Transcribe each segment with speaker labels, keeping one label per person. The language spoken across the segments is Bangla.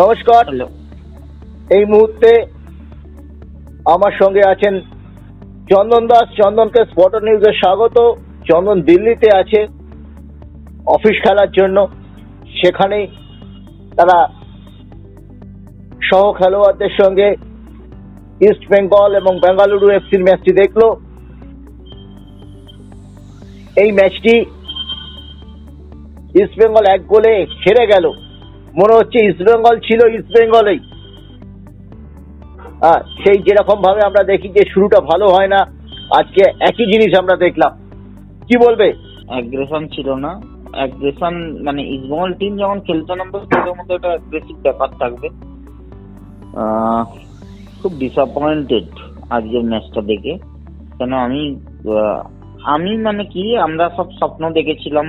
Speaker 1: নমস্কার। এই মুহূর্তে আমার সঙ্গে আছেন চন্দন দাস চন্দনকে স্পট নিউজে স্বাগত। চন্দন দিল্লিতে আছে অফিস খেলার জন্য। সেখানেই তারা সহ খেলোয়াড়দের সঙ্গে ইস্ট বেঙ্গল এবং বেঙ্গালুরু এফসির ম্যাচটি দেখল। এই ম্যাচটি ইস্ট বেঙ্গল এক গোলে হেরে গেল। মনে হচ্ছে ইস্ট বেঙ্গল ছিল ইস্ট বেঙ্গলেই হ্যাঁ সেই যেরকম ভাবে আমরা দেখি যে শুরুটা ভালো হয় না, আজকে একই জিনিস আমরা দেখলাম। কি বলবে?
Speaker 2: অ্যাগ্রেশন ছিল না। অ্যাগ্রেশন মানে ইস্টবেঙ্গল টিম যখন খেলতে নামবে তাদের মধ্যে একটা অ্যাগ্রেসিভ ব্যাপার থাকবে। খুব ডিসঅ্যাপয়েন্টেড আজকের ম্যাচটা দেখে। কেন আমি আমি মানে কি, আমরা সব স্বপ্ন দেখেছিলাম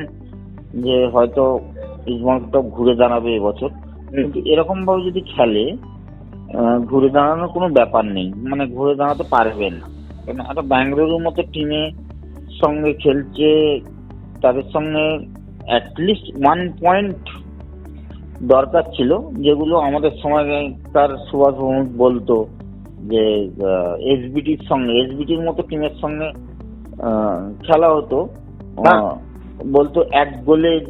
Speaker 2: যে হয়তো ইস্টবেঙ্গলটা ঘুরে দাঁড়াবে এবছর। কিন্তু এরকম ভাবে যদি খেলে ঘুরে দাঁড়ানোর কোনো ব্যাপার নেই। মানে ঘুরে দাঁড়াতে পারবে না। কেন? একটা ব্যাঙ্গালুরুর মতো টিমে সঙ্গে খেলছে তাদের সঙ্গে অ্যাটলিস্ট ওয়ান পয়েন্ট দরকার ছিল যেগুলো আমাদের সময় তার সুভাষ ভৌমিক বলতো যে এসবিটির সঙ্গে এসবিটির মতো টিমের সঙ্গে খেলা হতো। বলতো এক গোলে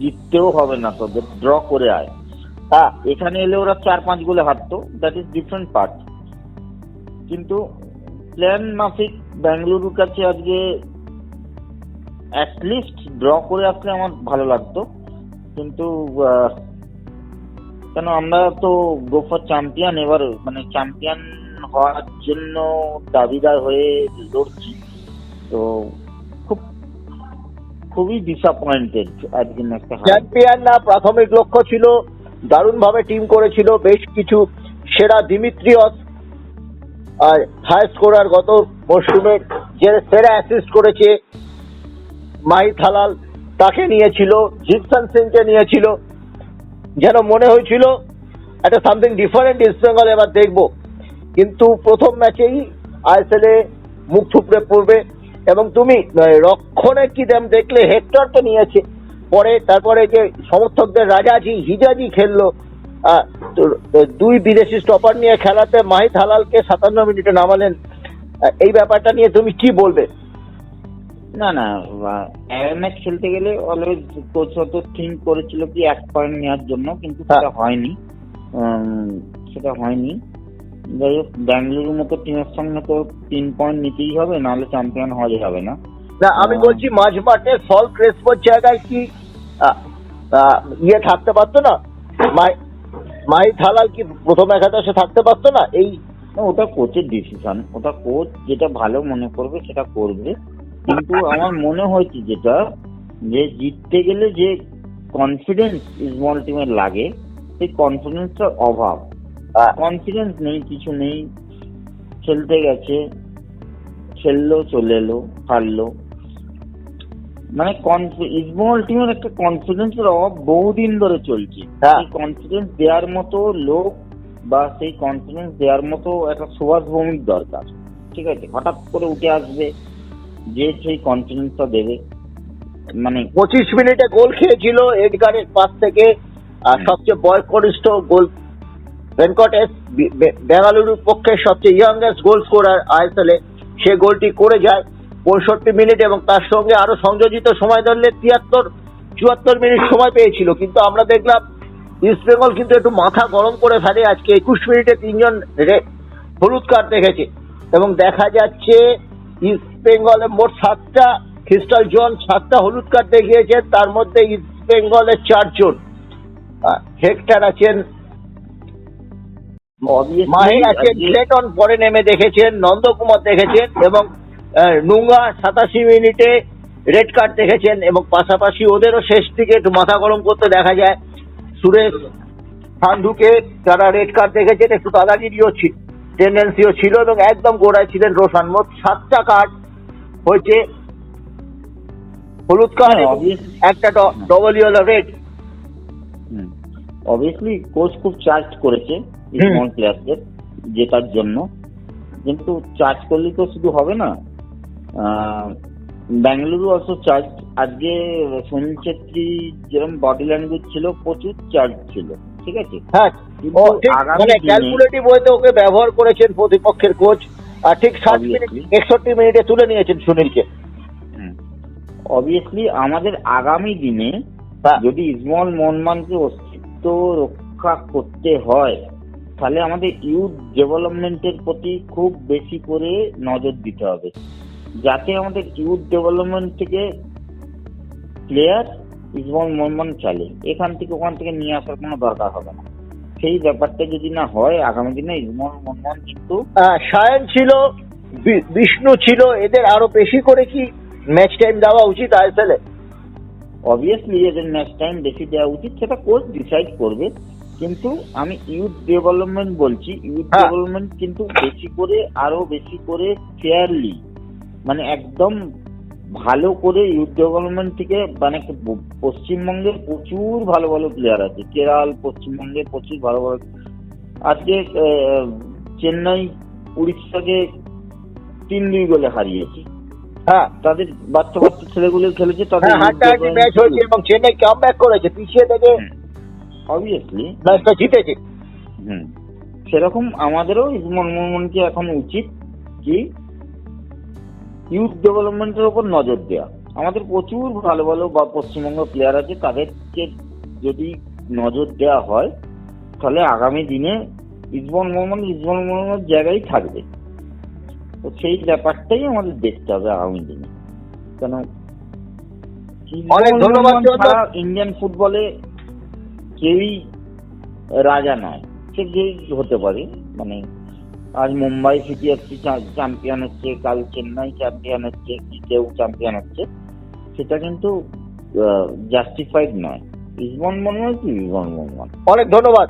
Speaker 2: জিততেও হবে না তোদের ড্র করে আয়।
Speaker 1: হ্যাঁ
Speaker 2: এখানে এলে ওরা চার পাঁচ গোলে হারতো দ্যাট ইজ ডিফারেন্ট পার্ট কিন্তু প্ল্যান মাফিক, ব্যাঙ্গালুরুর কাছে আজকে অ্যাটলিস্ট ড্র করে আসলে আমার ভালো লাগতো। কিন্তু কেন আমরা তো গো ফর চ্যাম্পিয়ন এবার মানে চ্যাম্পিয়ন হওয়ার জন্য দাবিদার হয়ে লড়ছি। তো খুবই ডিসঅ্যাপয়েন্টেড আজকে ম্যাচটা
Speaker 1: চ্যাম্পিয়ন না প্রাথমিক লক্ষ্য ছিল, দারুণভাবে টিম করেছিল, বেশ কিছু সেরা দিমিত্রিয়স আর হাই স্কোরার গত মরশুমে যে সেরা অ্যাসিস্ট করেছে মাহিত হালাল, তাকে নিয়েছিল জিপসন সিংকে নিয়েছিল। যেন মনে হয়েছিল একটা সামথিং ডিফারেন্ট ইস্ট বেঙ্গল এবার দেখব। কিন্তু প্রথম ম্যাচেই আইএসএল এ মুখ থুপড়ে পড়বে। এবং তুমি রক্ষণে কি দেম দেখলে হেক্টর তো নিয়েছে। পরে তারপরে যে সমর্থকদের রাজাজি হিজাজি খেললো। দুই বিদেশি স্টপার নিয়ে খেলাতে মাহিত হালালকে সাতান্ন মিনিটে নামালেন। এই ব্যাপারটা নিয়ে তুমি কি বলবে?
Speaker 2: না না ম্যাচ খেলতে গেলে অলওয়েজ কোচ হয়তো থিঙ্ক করেছিল কি এক পয়েন্ট নেওয়ার জন্য কিন্তু সেটা
Speaker 1: হ্যাঁ।
Speaker 2: হয়নি সেটা হয়নি। যাই হোক ব্যাঙ্গালুরুর মতো টিমের সঙ্গে তো তিন পয়েন্ট নিতেই হবে নাহলে চ্যাম্পিয়ন হওয়া যাবে না।
Speaker 1: না আমি বলছি মাঝ মাঠে সল ক্রেসপোর জায়গায় কি ইয়ে থাকতে পারতো না? মাই- হালাল কি প্রথম একাদশে থাকতে পারতো না? এই
Speaker 2: ওটা কোচের ডিসিশন ওটা কোচ যেটা ভালো মনে করবে সেটা করবে। কিন্তু আমার মনে হয়েছে যেটা যে জিততে গেলে যে কনফিডেন্স স্মল টিমের লাগে সেই কনফিডেন্সটার অভাব। কনফিডেন্স নেই কিছু নেই। খেলতে গেছে খেললো চলে এলো হারলো। মানে ইসবল টিমের একটা কনফিডেন্সের অভাব বহুদিন ধরে চলছে।
Speaker 1: হ্যাঁ।
Speaker 2: সেই কনফিডেন্স দেওয়ার মতো লোক বা সেই কনফিডেন্স দেওয়ার মতো একটা সুভাষ ভৌমিক দরকার। ঠিক আছে? হঠাৎ করে উঠে আসবে যে সেই কনফিডেন্সটা দেবে। মানে
Speaker 1: পঁচিশ মিনিটে গোল খেয়েছিল এডগারের পাশ থেকে সবচেয়ে বয়স্কনিষ্ঠ গোল ভেঙ্কটেশ বেঙ্গালুরুর পক্ষে সবচেয়ে ইয়াংগেস্ট গোল স্কোরার আইএসএল সে গোলটি করে যায় পঁয়ষট্টি মিনিট এবং তার সঙ্গে আরও সংযোজিত সময় ধরলে তিয়াত্তর, চুয়াত্তর মিনিট সময় পেয়েছিল। কিন্তু আমরা দেখলাম ইস্ট বেঙ্গল কিন্তু একটু মাথা গরম করে ফেলে। আজকে একুশ মিনিটে তিনজন হলুদ কার্ড দেখেছে। এবং দেখা যাচ্ছে ইস্ট বেঙ্গলে মোট সাতটা ক্রিস্টাল জন সাতটা হলুদ কার্ড দেখিয়েছে। তার মধ্যে ইস্ট বেঙ্গলের চারজন। হেক্টর আছেন
Speaker 2: আজকে-
Speaker 1: ক্লেটন পরে নেমে দেখেছেন নন্দকুমার দেখেছেন এবং নুঙ্গা সাতাশি মিনিটে রেড কার্ড দেখেছেন এবং পাশাপাশি ওদেরও শেষ দিকে একটু মাথা গরম করতে দেখা যায়। সুরেশ সান্ধুকে যারা রেড কার্ড দেখেছেন একটু দাদাগিরিও ছিল টেন্ডেন্সিও ছিল এবং একদম গোড়ায় ছিলেন রোশান। মোট সাতটা কার্ড হয়েছে। হলুদ কার্ড
Speaker 2: হ্যাঁ।
Speaker 1: একটা double yellow red
Speaker 2: obviously coach খুব চার্জ করেছে। স্মল প্লেয়ারদের জেতার জন্য কিন্তু চার্জ করলে তো শুধু হবে না। ব্যাঙ্গালুরু অলসো চার্জ আজকে সুনীল ছেত্রী যেরকম বডি ল্যাঙ্গুয়েজ ছিল প্রচুর চার্জ ছিল। ঠিক আছে?
Speaker 1: হ্যাঁ। মানে ক্যালকুলেটিভ ওয়েতে ওকে ব্যবহার করেছেন প্রতিপক্ষের কোচ আর ঠিক ষাট মিনিট একষট্টি মিনিটে তুলে নিয়েছেন সুনীলকে।
Speaker 2: অবভিয়াসলি আমাদের আগামী দিনে
Speaker 1: হ্যাঁ।
Speaker 2: যদি ইসমল মোহনমানকে অস্তিত্ব রক্ষা করতে হয় তাহলে আমাদের ইউথ ডেভেলপমেন্টের প্রতি খুব বেশি করে নজর দিতে হবে। যাতে আমাদের ইউথ ডেভেলপমেন্ট থেকে প্লেয়ার ইসমল মোহনমান চালে। এখান থেকে ওখান থেকে নিয়ে আসার কোনো দরকার হবে না। সেই ব্যাপারটা যদি না হয় আগামী দিনে ইসমল মোহনমান কিন্তু
Speaker 1: সায়ন ছিল বিষ্ণু ছিল এদের আরও বেশি করে কি ম্যাচ টাইম দেওয়া উচিত আইএসএল এ?
Speaker 2: অবভিয়াসলি এদের ম্যাচ টাইম বেশি দেওয়া উচিত সেটা কোচ ডিসাইড করবে। কিন্তু আমি ইউথ ডেভেলপমেন্ট বলছি ইউথ
Speaker 1: হ্যাঁ।
Speaker 2: ডেভেলপমেন্ট কিন্তু বেশি করে আরও বেশি করে ফেয়ারলি মানে একদম ভালো করে ইউথ ডেভেলপমেন্ট থেকে মানে পশ্চিমবঙ্গে প্রচুর ভালো ভালো প্লেয়ার আছে কেরাল পশ্চিমবঙ্গে প্রচুর ভালো ভালো আজকে চেন্নাই উড়িষ্যাকে তিন দুই গোলে হারিয়েছে।
Speaker 1: হ্যাঁ।
Speaker 2: তাদের বাচ্চা বাচ্চা ছেলেগুলো খেলেছে তাদের
Speaker 1: হ্যাঁ ম্যাচ হয়েছে এবং চেন্নাই কাম ব্যাক করেছে পিছিয়ে থেকে
Speaker 2: অবভিয়াসলি
Speaker 1: জিতেছে।
Speaker 2: হুম। সেরকম আমাদেরও মোহাম্মদকে এখন উচিত কি ইউথ ডেভেলপমেন্টের উপর নজর দেওয়া আমাদের প্রচুর ভালো ভালো বা পশ্চিমবঙ্গ প্লেয়ার আছে তাদেরকে যদি নজর দেওয়া হয় তাহলে আগামী দিনে ইসমল মোহাম্মদ ইসমল মোহাম্মদ জায়গায় থাকবে। তো সেই ব্যাপারটাই আমাদের দেখতে হবে আগামী দিনে। কেন?
Speaker 1: অনেক ধন্যবাদ,
Speaker 2: ইন্ডিয়ান ফুটবলে কেউই রাজা নয়। সে যেই হতে পারে মানে আজ মুম্বাই সিটি এফসি চ্যাম্পিয়ন হচ্ছে, কাল চেন্নাই চ্যাম্পিয়ন হচ্ছে, কি কেউ চ্যাম্পিয়ন হচ্ছে, সেটা কিন্তু জাস্টিফাইড নয়। ইসবন মনে হয় কি ইসবন মনে
Speaker 1: অনেক ধন্যবাদ।